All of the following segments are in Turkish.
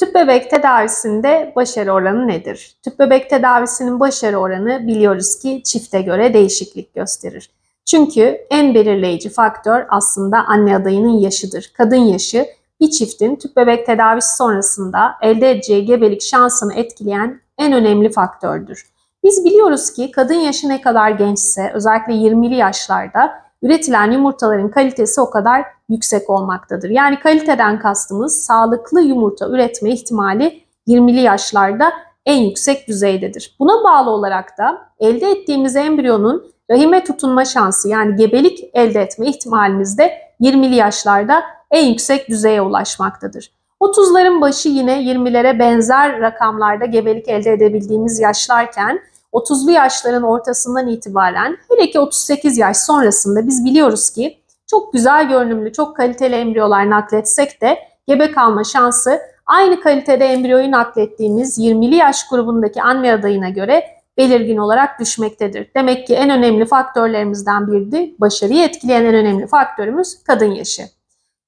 Tüp bebek tedavisinde başarı oranı nedir? Tüp bebek tedavisinin başarı oranı biliyoruz ki çifte göre değişiklik gösterir. Çünkü en belirleyici faktör aslında anne adayının yaşıdır. Kadın yaşı bir çiftin tüp bebek tedavisi sonrasında elde edeceği gebelik şansını etkileyen en önemli faktördür. Biz biliyoruz ki kadın yaşı ne kadar gençse özellikle 20'li yaşlarda üretilen yumurtaların kalitesi o kadar yüksek olmaktadır. Yani kaliteden kastımız sağlıklı yumurta üretme ihtimali 20'li yaşlarda en yüksek düzeydedir. Buna bağlı olarak da elde ettiğimiz embriyonun rahime tutunma şansı yani gebelik elde etme ihtimalimiz de 20'li yaşlarda en yüksek düzeye ulaşmaktadır. 30'ların başı yine 20'lere benzer rakamlarda gebelik elde edebildiğimiz yaşlarken 30'lu yaşların ortasından itibaren hele ki 38 yaş sonrasında biz biliyoruz ki çok güzel görünümlü, çok kaliteli embriyolar nakletsek de gebe kalma şansı aynı kalitede embriyoyu naklettiğimiz 20'li yaş grubundaki anne adayına göre belirgin olarak düşmektedir. Demek ki en önemli faktörlerimizden biri başarıyı etkileyen en önemli faktörümüz kadın yaşı.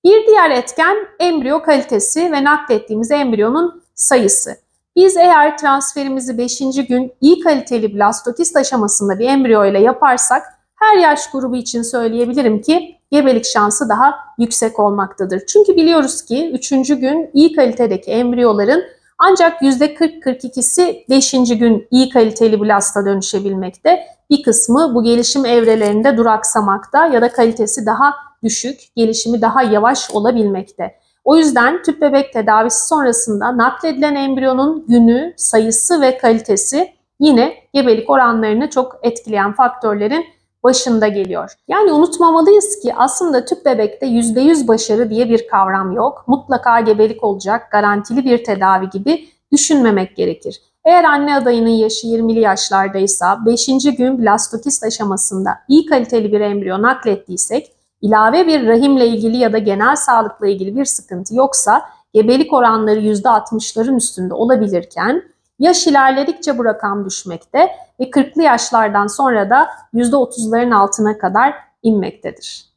Bir diğer etken embriyo kalitesi ve naklettiğimiz embriyonun sayısı. Biz eğer transferimizi 5. gün iyi kaliteli blastokist aşamasında bir embriyo ile yaparsak her yaş grubu için söyleyebilirim ki gebelik şansı daha yüksek olmaktadır. Çünkü biliyoruz ki 3. gün iyi kalitedeki embriyoların ancak %40-42'si 5. gün iyi kaliteli blasta dönüşebilmekte. Bir kısmı bu gelişim evrelerinde duraksamakta ya da kalitesi daha düşük, gelişimi daha yavaş olabilmekte. O yüzden tüp bebek tedavisi sonrasında nakledilen embriyonun günü, sayısı ve kalitesi yine gebelik oranlarını çok etkileyen faktörlerin başında geliyor. Yani unutmamalıyız ki aslında tüp bebekte %100 başarı diye bir kavram yok. Mutlaka gebelik olacak, garantili bir tedavi gibi düşünmemek gerekir. Eğer anne adayının yaşı 20'li yaşlardaysa 5. gün blastokist aşamasında iyi kaliteli bir embriyo naklettiysek ilave bir rahimle ilgili ya da genel sağlıkla ilgili bir sıkıntı yoksa gebelik oranları %60'ların üstünde olabilirken yaş ilerledikçe bu rakam düşmekte ve 40'lı yaşlardan sonra da %30'ların altına kadar inmektedir.